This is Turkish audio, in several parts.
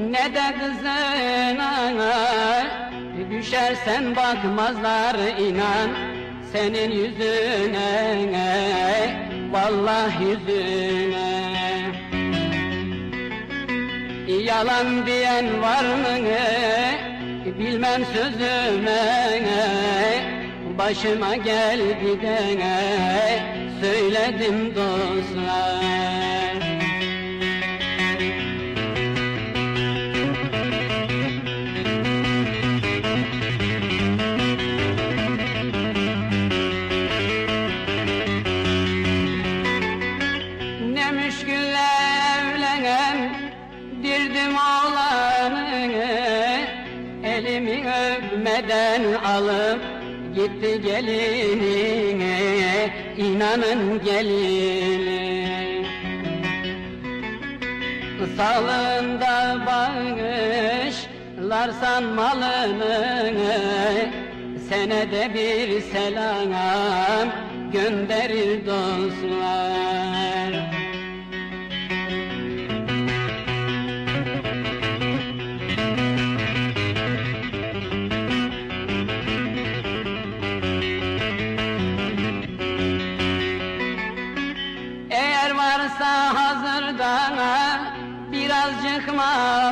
ne de kızına Düşersen bakmazlar inan. Senin yüzüne Vallahi yüzüne. Yalan diyen var mı bilmem sözüme Başıma gel gidene söyledim dostlar dirdim oğlanı Elimi öpmeden alıp gitti gelinine inanın gelini. Sağlığında bağışlar sanmalını Senede bir selam gönderir dostlar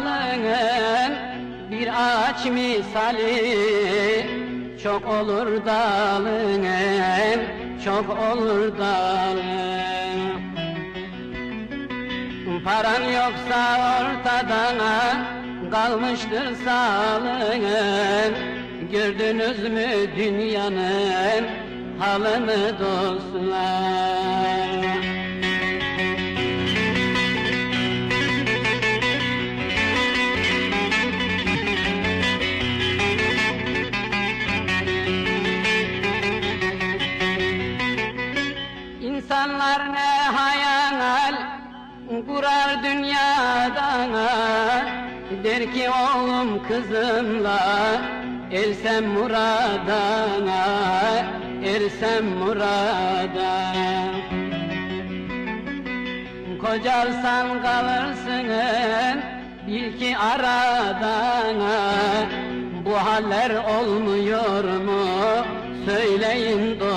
malın Bir ağaç misali. Çok olur dalın Çok olur dalın. Paran yoksa ortadan kalmıştır sağlığın. Gördünüz mü dünyanın halını dostlar Der ki oğlum kızımla ersem muradana Ersem murada. Kocarsan kalırsın bil ki aradan Bu haller olmuyor mu? Söyleyin dostlar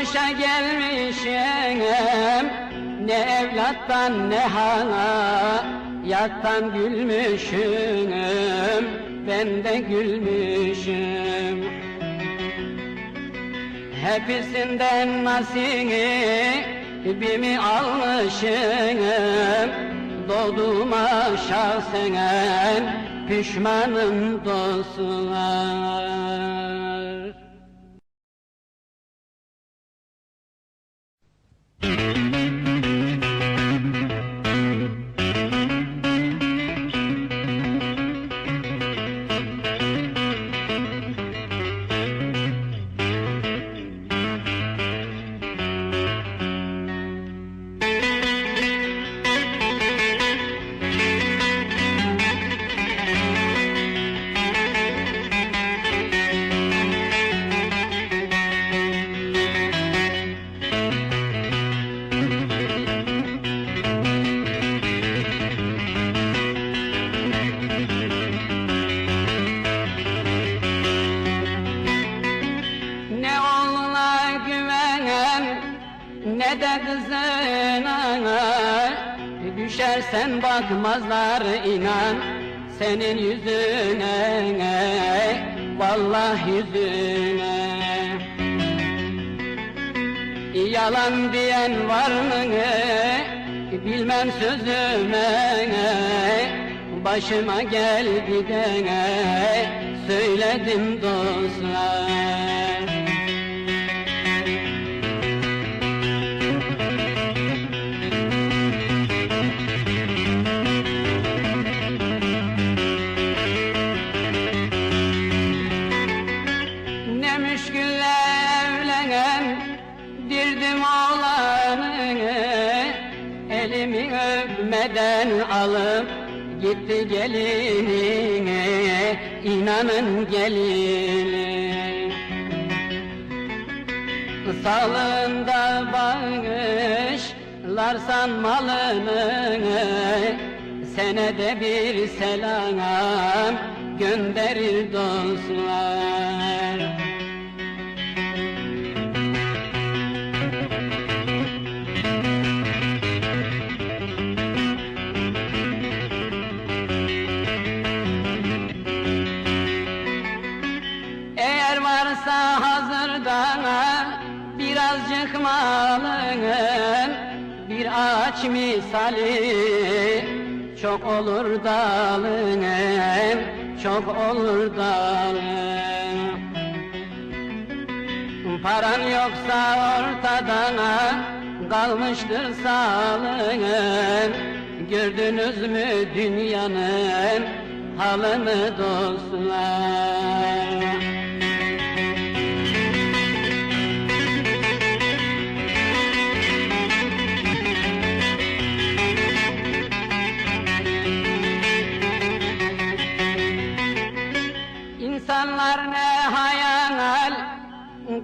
boşa gelmişim. Ne evlattan ne hana yattan gülmüşüm. Ben de gülmüşüm. Hepsinden nasibimi almışım. Doğduğuma şahsen pişmanım dostlar ne de kızına Düşersen bakmazlar inan. Senin yüzüne Vallahi yüzüne. Yalan diyen var mı? Bilmem sözüme. Başıma gel gidene söyledim dostlar öpmeden alıp gitti gelinine inanın gelin Sağlığında bağışlarsan malını Senede bir selam gönderir dostlar Eğer varsa hazırda birazcık malın Bir ağaç misali çok olur dalın Çok olur dalın Paran yoksa ortadan kalmıştır sağlığın. Gördünüz mü dünyanın halını dostlar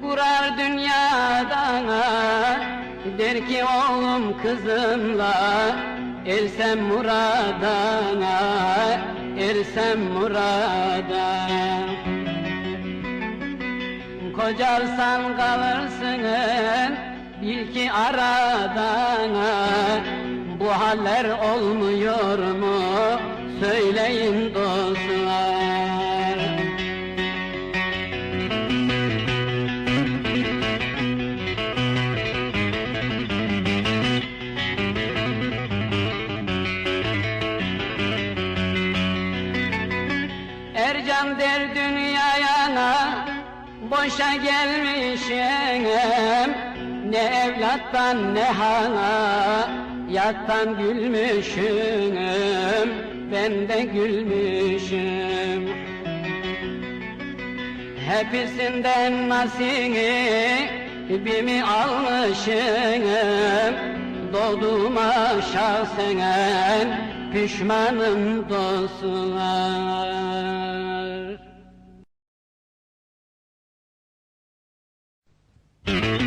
kurar dünyadan Der ki oğlum kızımla ersem muradana Ersem murada Kocarsan kalırsın bil ki aradan Bu haller olmuyor mu? Söyleyin dostlar boşa gelmişim Ne evlattan ne hana yattan gülmüşüm Ben de gülmüşüm. Hepsinden nasibimi almışım. Doğduğuma şahsen pişmanım dostlar Ne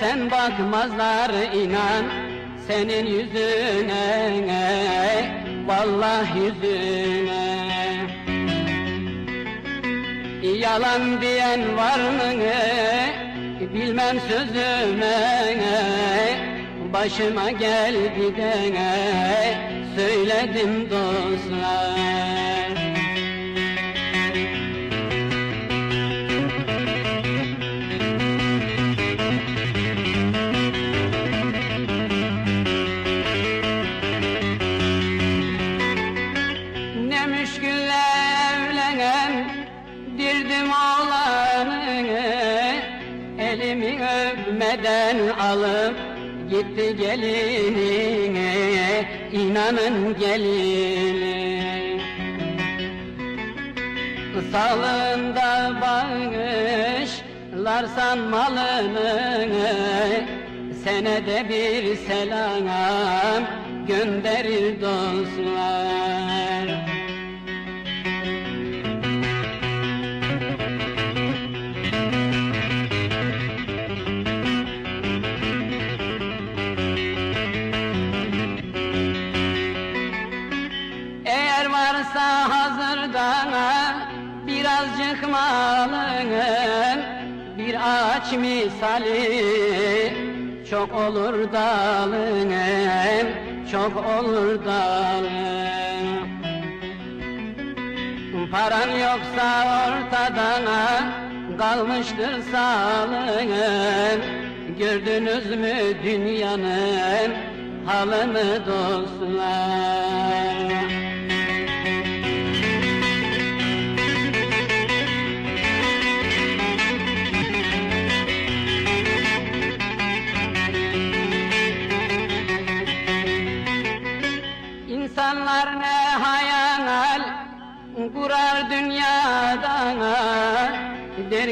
Düşersen bakmazlar inan senin yüzüne Vallahi yüzüne. Yalan diyen var mı? Bilmem sözüme. Başıma gel gidene söyledim dostlar alıp gitti gelinine inanın gelin Sağlığında bağışlarsan malını Senede bir selam gönderir dostlar malın Bir ağaç misali. Çok olur dalın çok olur dalın Paran yoksa ortadan kalmıştır sağlığın Gördünüz mü dünyanın halını dostlar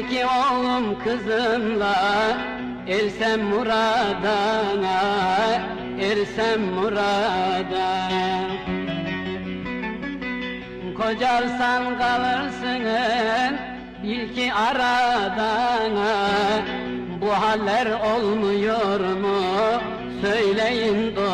ki oğlum kızımla ersem muradana Ersem murada. Kocarsan kalırsın bil ki aradana. Bu haller olmuyor mu? Söyleyin dostlar